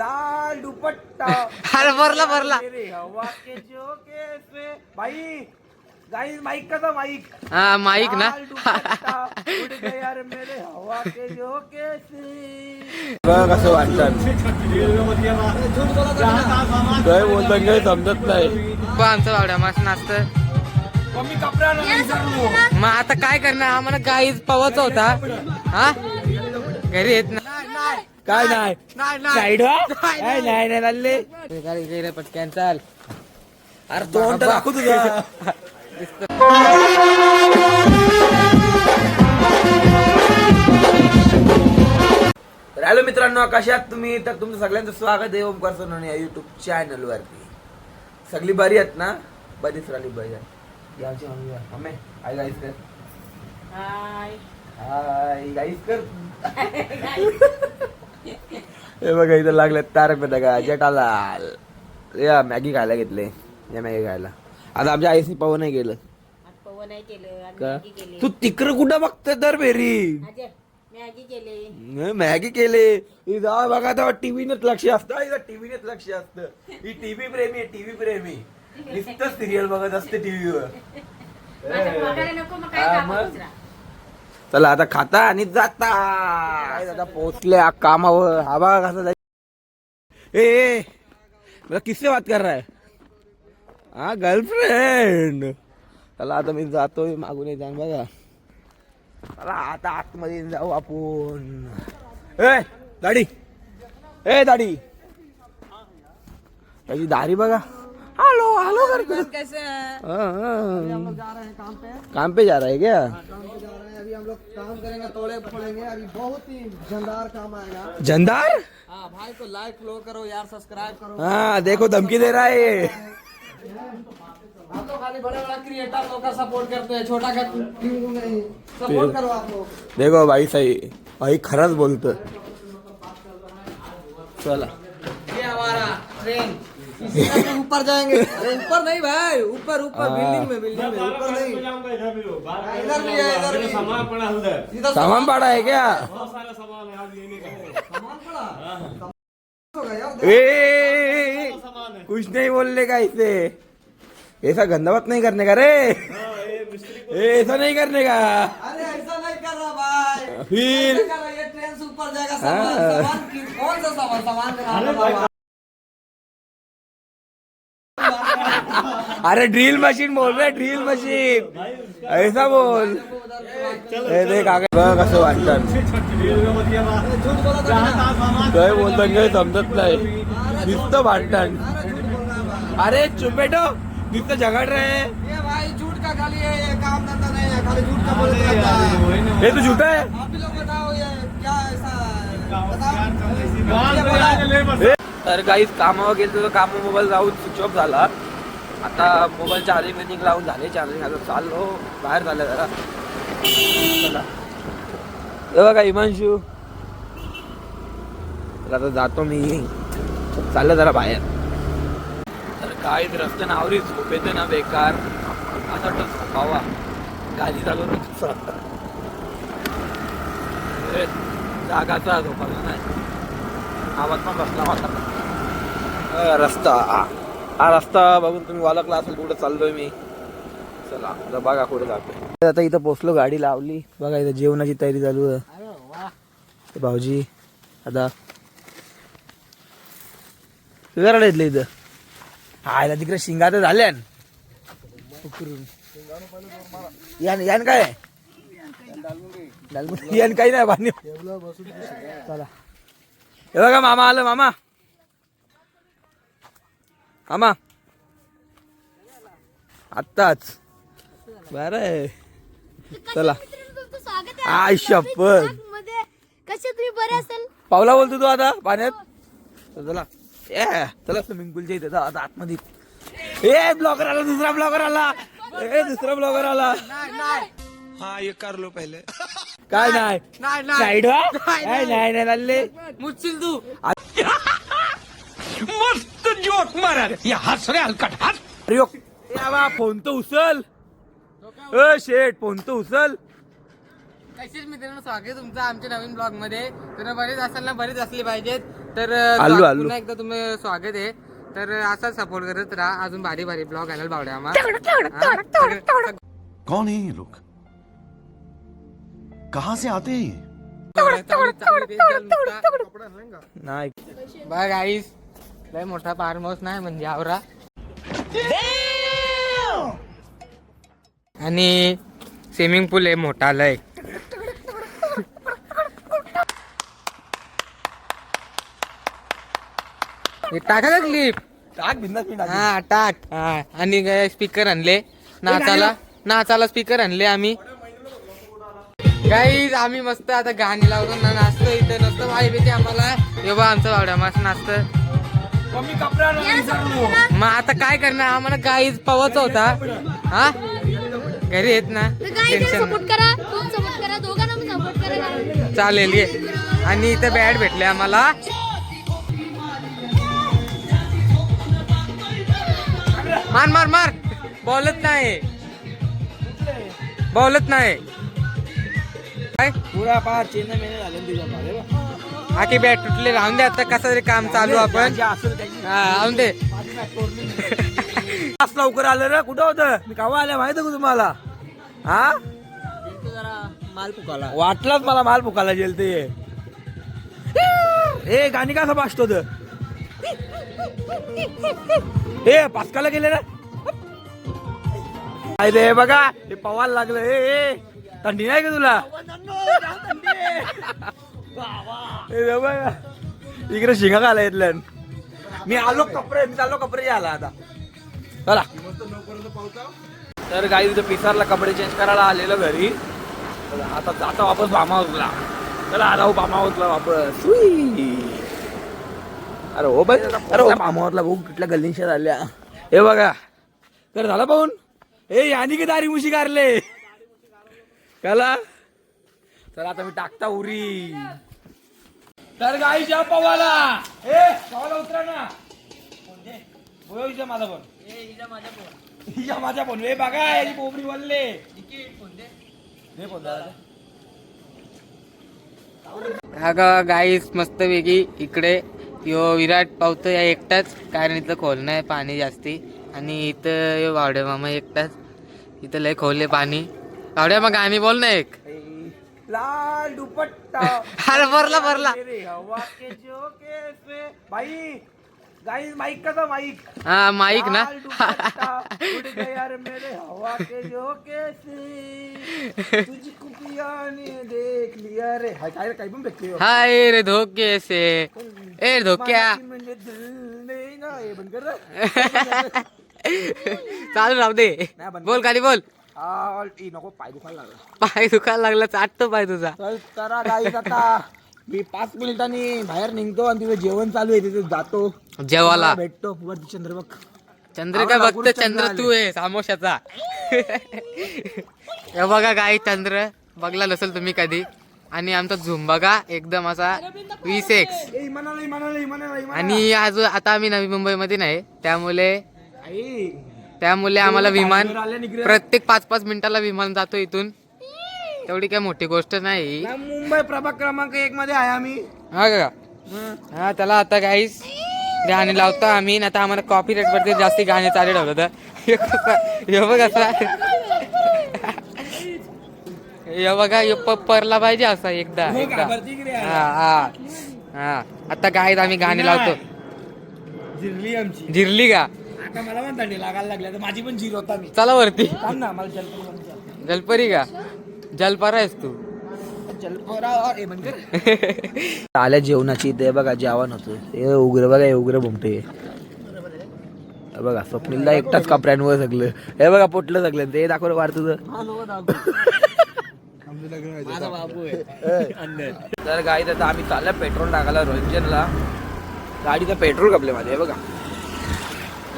लाल दुपट्टा. अरे भरला भरला. मेरे हवा के झोंके से. भाई गाइस माइक कसा माइक हा माईक ना. लाल दुपट्टा. उड गया रे मेरे हवा के झोंके से. कसं वाटतं. काय काही समजत नाही. पण आमचं बावड्या मास नाचत कमी कपडा मग आता काय करणार? आम्हाला गाईच पवायचा होता. हा? घरी येत ना. काय नाही साईड? नाही नाही. चालले गेले पटक्यान चाल अरे तोंड दाखवू तुझा. तर हॅलो मित्रांनो कशात तुम्ही? तर तुमचं सगळ्यांचं स्वागत आहे ओमकार सोनवणे या युट्यूब चॅनल वरती. सगळी बरी आहेत ना? बरीच राहिली बरी आहे याची मम्मी आहे. मम्मी आई गाईस कर. हाय गाईस कर. हे बघा इथं लागले तारक मेहता का जेठालाल या मॅगी खायला घेतले या मॅगी खायला. आता आमच्या आईसी पाहून नाही गेलं पवन नाही केलं आणि का? केली. तू तिकडं कुठं बघतोय दर अजय मॅगी केली. मॅगी केले. इथं बघा तेव्हा टीव्हीनेच लक्ष असतं इथं टीव्हीनेच लक्ष असतं. ही टीव्ही प्रेमी आहे टीव्ही प्रेमी. नुसतं सिरियल बघत असते टीव्हीवर. माझ्या नको मग काय चला आता खाता आणि जाता. आता पोहोचले कामावर. हा बघा कसं ए ए, मला किससे बात कर रहा है हा गर्लफ्रेंड चला आता मी जातोय मागून येत जाण बघा. चला आता आतमध्ये जाऊ आपण. ए दाढी. ए दाढी. त्याची दाढी बघा. हॅलो हॅलो करतो हाँ, हाँ। काम पे जा रहा है क्या? अभी हम लोग काम करेंगे तोड़े फोड़ेंगे। अभी बहुत ही शानदार काम आएगा। जंदार हाँ भाई को लाइक फॉलो करो यार सब्सक्राइब करो। हाँ देखो धमकी दे रहा है ये। आप तो खाली बड़े बड़ा क्रिएटर लोग का सपोर्ट करते हैं छोटा का क्यों नहीं सपोर्ट करो आप लोग। देखो भाई सही भाई खरंच बोलतो। चला। ये हमारा ट्रेन ऊपर जाएँगे। अरे ऊपर नहीं भाई ऊपर ऊपर बिल्डिंग में बिल्डिंग में ऊपर नहीं। हाँ, इधर भी है इधर भी। इधर सामान पड़ा है क्या? सामान पड़ा? होगा यार ए, ए, ए, कुछ नहीं बोलने का इसे। ऐसा गंदा बात नहीं करने का रे। ऐसा नहीं करने का। अरे ऐसा नहीं कर रहा भाई। फिर? ऐसा कर रहा, ये ट्रेन से ऊपर जाएगा सामान हाँ। सामान की कौन सा सामान सामान अरे ड्रिल मशीन बोल रहे ड्रिल मशीन ऐसा बोल. आगे बघ कसं वाटतं. काय बोलतो काही समजत नाही. नुसतं भांडण अरे चुपेटो नुसतं झगड रे. ये भाई झूठ का खाली है ये काम धंधा नहीं खाली झूठ का बोलते रहता तू झुटा आहे? आप भी लोग बताओ ये क्या ऐसा बताओ ये बोला ए, तर काही कामावर गेलो तर काम मोबाईल जाऊन स्विच ऑफ झाला. आता मोबाईल चार्जिंग बिर्जिंग लावून झाले चार्जिंग आता चाललो बाहेर झालं जरा. चला. हे बघा हिमांशू. तर आता जातो मी. चाललं जरा बाहेर. तर काय रस्ते नावरी झोप येते ना बेकार. असं वाटतं झोपावा. गाडी चालवून ए, जागाचा झोपायला नाही. आवाज पण बसला होता. रस्ता. हा. रस्ता बघून तुम्ही वालकला असेल कुठं चाललोय मी. चला आता बघा कुठे जातोय. आता इथं पोचलो गाडी लावली. बघा इथं जेवणाची तयारी चालू आहे. भाऊजी आता. करायला येतलं इथं. हा तिकडे शिंगा तर झाल्या यान यान काय? यान काही नाही बांधणी चला. हे बघा मामा आलं मामा. मामा आत्ताच. बर चला. आय शपथ. कसे तुम्ही बरे असेल पावला बोलतो तू आता पाण्यात? चला ए चला स्विमिंग पूलच्या इथे जा, आता आतमध्ये. ए ब्लॉगर आला दुसरा ब्लॉगर आला. ए दुसरा ब्लॉगर आला. हाँ ये कर लो पहले. काय नाही? साईड नाही. नाही नाही चालले मुच्चिल तू. मस्त जोक मारा ये हंस. रहे हलकट हंस बाबा फोन तर उचल. ए शेट फोन तर उचल. कशीच मित्रांनो स्वागत आहे तुमचं आमच्या नवीन ब्लॉगमध्ये तर बरेच असाल ना बरेच असले पाहिजेत. तर अं, आलू, स्वा- आलू. पुन्हा एकदा तुम्ही स्वागत आहे. तर अं, असाच सपोर्ट करत राहा. अजून भारी भारी ब्लॉग आणायला बावड्या आम्हाला कौन है ये लोग? कहां से आते हैं ये? नाही बघा गाईस लय मोठा फार्म हाऊस नाही म्हणजे आवरा. आणि स्विमिंग पूल आहे मोठा लय. टाका क्लिप टाक बिंदास मी टाक हा टाक. हा. आणि स्पीकर आणले? नाचाला. नाचाला स्पीकर आणले आम्ही. काही आम्ही मस्त आता गाणी लावतो ना नाचतो इथं. नसतं येते आम्हाला. एव्हा आमचं वावड्या मस्त नाचतं मग आता काय करणार? आम्हाला गाईच पवायचा होता. हा? घरी येत ना? टेन्शन सपोर्ट करा. खूप सपोर्ट करा. दोघांना पण सपोर्ट करा नाही. चालेल ये. आणि इथं बॅट भेटले आम्हाला. मार मार मार. बॉलच नाही. बॉलच नाही. काय? पुरा पार चेन्नई मेने झाले तुझ्या हे. आखी बॅट तुटले राहून दे आता कसं तरी काम चालू आपण. राहून दे. आज लवकर आलं रे कुठं होतं? मी केव्हा आल्या माहिती का तुम्हाला? हा? माल पुकाला वाटलाच मला माल पुकायला जेल ते. ए गाणी कसं पाचतो ए पाचकाला गेले रे काय रे बघा हे पवायला लागलं. ए थंडी नाही का तुला? ए बघा. इकडे शिंगा घाला येतल्या मी आलो कपडे मी चाललो कपडे आला आता. चला. तर गाई तिथं पिसारला कपडे चेंज करायला आलेलं घरी. आता जाता वापस फार्म हाऊसला चला आला हो फार्म हाऊसला वापस. हुई. अरे हो बाई अरे हो. फार्म हाऊसला भाऊ कुठल्या गल्लींच्या झाल्या. हे बघा. तर झाला पाहून? हे यानी की दारी मुशी काढले कला तर आता मी टाकता उरी. तर गाईच्या पवाला. ए पवाला उतरा ना. माझा फोन. हिच्या माझ्या फोन. ए बघा याची बोबडी फोन दादा. हा का गाईस मस्त वेगळी इकडे यो विराट पावतो या एकटाच कारण इथं खोल नाही पाणी जास्ती. आणि इथं यो वावड्या मामा एकटाच. इथं लय खोलले पाणी. वावड्या मग गाणी बोल ना एक. लाल दुपट्टा. अरे भरला भरला. मेरे हवा के झोंके से भाई गाइस माइक का था माइक हा माईक ना. लाल दुपट्टा. उड़ गया रे मेरे हवा के झोंके से तुझको पिया ने देख लिया रे. हाय काय काय पण भेटले हाय रे धोके से. ए धोक्या. म्हणजे दिल नाही ना. हे बंद कर रे. चालू राहू दे. बोल खाली बोल. आ, ई, नको पाय दुखायला लागला. पाय दुखायला लागला चाटतो पाय तुझा. चल करा गाईस आता. मी पाच मिनिटांनी बाहेर निघतो आणि तिथे जेवण चालू आहे तिथे जातो. जेवाला भेटतो वरती चंद्र काय आवडला, बघतो चंद्र तू आहे सामोशाचा हे बघा काय चंद्र. बघला नसेल तुम्ही कधी. आणि आमचा झुम बघा एकदम असा वीस एक्स. ए. आणि आज आता आम्ही नवी मुंबईमध्ये नाही त्यामुळे आई, त्यामुळे आम्हाला विमान. प्रत्येक पाच पाच मिनिटाला विमान जातो इथून. तेवढी काय मोठी गोष्ट नाही. मुंबई प्रभाग क्रमांक एक मध्ये आहे आम्ही. हा का हा त्याला आता काहीच गाणी लावतो आम्ही. ना आता आम्हाला कॉपी रेट वरती जास्ती गाणे चालू ठेवलं तर हे बघ असा हे बघा हे परला पाहिजे असा एकदा हो एकदा? हा हा. हा. आता काय आम्ही गाणी लावतो. जिरली आमची. जिरली का? आता मला पण थंडी लागायला लागली आता माझी पण जीर होता मी. चला वरती. थांब ना मला जलपरी जलपरी का? जलपरा आहेस तू. आल्या जेवणाची ते बघा जेवण होतं. हे उग्र बघा हे उग्र भुमटे हे बघा स्वप्नीलला एकटाच कपड्यांवर सगळं. हे बघा पोटलं सगळं. ते दाखव वार तुझं. तर गाडी आता आम्ही चालल्या पेट्रोल टाकायला रंजनला. गाडीचं पेट्रोल कपले माझे हे बघा. तर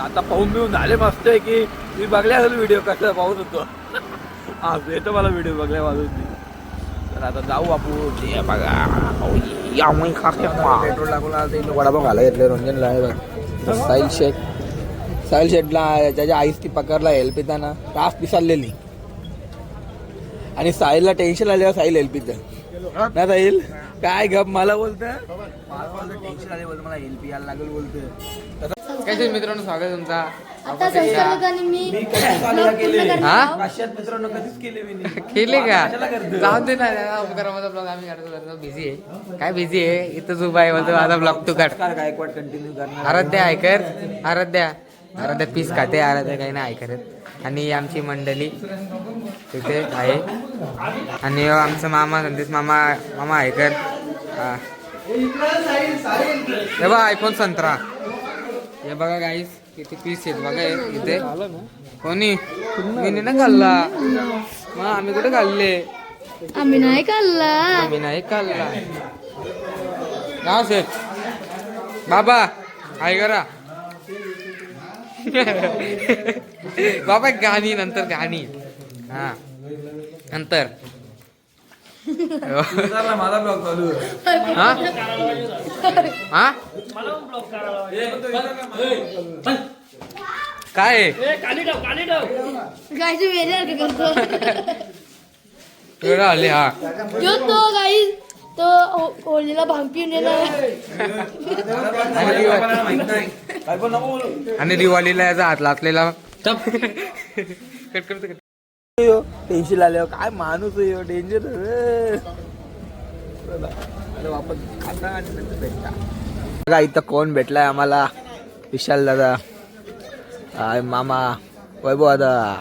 आता पाहून बिहून झाले मस्त आहे की तुम्ही बघले असेल व्हिडिओ कसं पाहून होतो. हा येतो मला व्हिडिओ बघल्या वाजून तर आता जाऊ आपण. बघा पेट्रोल इथं वडापाव खायला घेतले रंजनला आहे बघ. साहिल शेख साहिल शेठला त्याच्या आईस ती पकडला हेल्प येताना तास पिसालेली आणि साहिलला टेन्शन आल्यावर साहिल हेल्प येतं ना जाईल काय गप मला बोलत टेन्शन आले बोलतो मला हेल्प यायला लागेल बोलत कसे मित्रांनो स्वागत आहे तुमचा? आता मी हा? मित्रांनो कधीच केले मी नाही. केले का? कशाला करतो? जाऊ दे ना उपक्रमाचा ब्लॉग आम्ही काढतो बिझी आहे. काय बिझी आहे? इथंच उभा आहे बोलतो माझा ब्लॉग तू काढ. काय गायकवाड कंटिन्यू करणार आराध्या ऐकर आराध्या. आराध्या पीस खाते आराध्या काही नाही ऐकत आणि ही आमची मंडळी तिथे आहे. आणि आमचा मामा संदेश मामा मामा ऐकर हा. हे बघा आयफोन संत्रा. हे बघा गाईस किती पीस आहेत बघा इथे. कोणी? मी ना खाल्ला. मग आम्ही कुठे खाल्ले? आम्ही नाही खाल्ला. आम्ही नाही खाल्ला. नाव शेठ बाबा हाय करा. बाबा गाणी नंतर गाणी. हा नंतर. माझा ब्लॉग चालू आहे. हा? हा? काय? आहे? गाईच वेगळं करतो वेगळं आले हा. जो तो गाई तो हो- होळीला भांग पिऊन येणार. आणि दिवाळीला याचा हात लाचलेला कट करतो टेन्शन आल्यावर काय माणूस आहे यो, डेंजर अरे वापस खाता आणि नंतर भेटता बघा इथं कोण भेटलाय आम्हाला? विशाल दादा. आय मामा. वैभव दादा.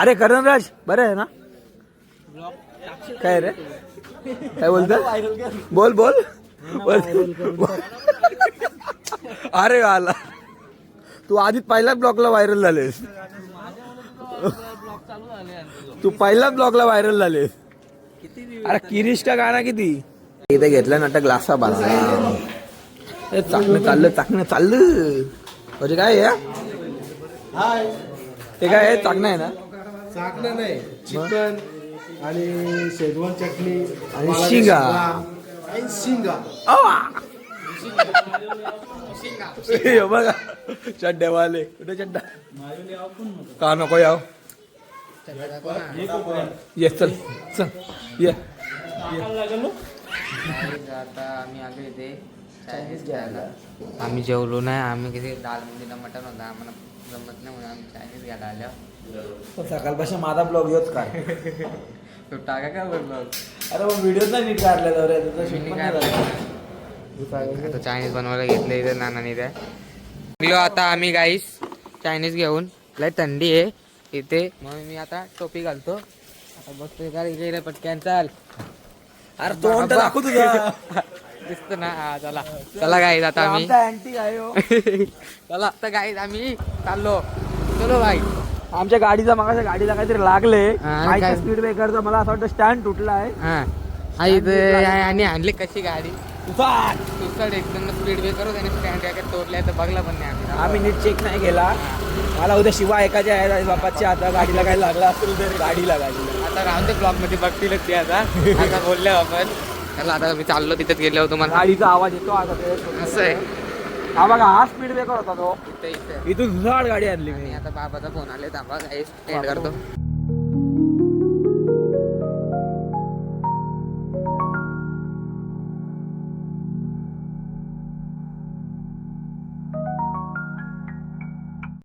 अरे करणराज बरं आहे ना? काय रे? काय बोलत बोल बोल. बोल. अरे आला. तू आधीच पहिल्याच ब्लॉकला व्हायरल झालेस. तू पहिल्याच ब्लॉकला व्हायरल झालेस. अरे किरीष्टा गाणं किती? इथे घेतलं नाटक ग्लासा बाजला ए, चाकणं चाललं चाकणं चाललं. म्हणजे काय हा? ते काय आहे चाकणं आहे ना? चाकणं नाही चिकन आणि शेजवान चटणी आणि शिंगा. आणि शिंगा. बघा चड्ड्यावाले कुठे चड्डा? का नको याव? ये चल चल ये आता आम्ही आलो इथे चायनीज घ्यायला आम्ही जेवलो नाही आम्ही किती दाल मंदिरला मटण होता आम्हाला जमत नाही म्हणून आम्ही चायनीज घ्यायला आलो. सकाळपासून माझा ब्लॉग योच काय? तो टाका का बोललो अरे मग व्हिडिओ नाही नीट काढला जाऊ रे नाही झाला. आता चायनीज बनवायला घेतलं इथे नानानी त्या गेलो आता आम्ही गाईस चायनीज घेऊन. लय थंडी आहे. इथे. म्हणून मी आता टोपी घालतो. आता बसतोय का? इकडे पटक्यान चाल. अरे तोंड तर दाखव तुझा दिसत ना. हा चला. चला गाईज आता आम्ही. आमचा अँटी आहे हो. चला आता गाईज आम्ही चाललो. चलो भाई. आमच्या गाडीचा मागाच्या गाडीला काहीतरी लागले. हा, काय? स्पीड ब्रेकरचा मला असं वाटतं स्टँड तुटला आहे. हा. हा इथे आणि आणली कशी गाडी? एकदम स्पीड ब्रेकर त्याने स्टँड काय तोडल्या तर बघला पण नाही आम्ही. आम्ही नीट चेक नाही केला. मला उद्या शिवा एकाच्या आहे बापाच्या आता गाडीला काही लागला. असेल तर गाडीला गाडीला. आता राहून ते बघतीलच ते आता. आता बोलले आपण. चला आता मी चाललो तिथेच गेलो तुम्हाला गाडीचा आवाज येतो आता ते. असं आहे. हा बघा हा स्पीड ब्रेकर होता तो. इथे इथे. इथून झुसाट गाडी आणली आणि मी. आता बाबाचा फोन आले थांबा काही करतो.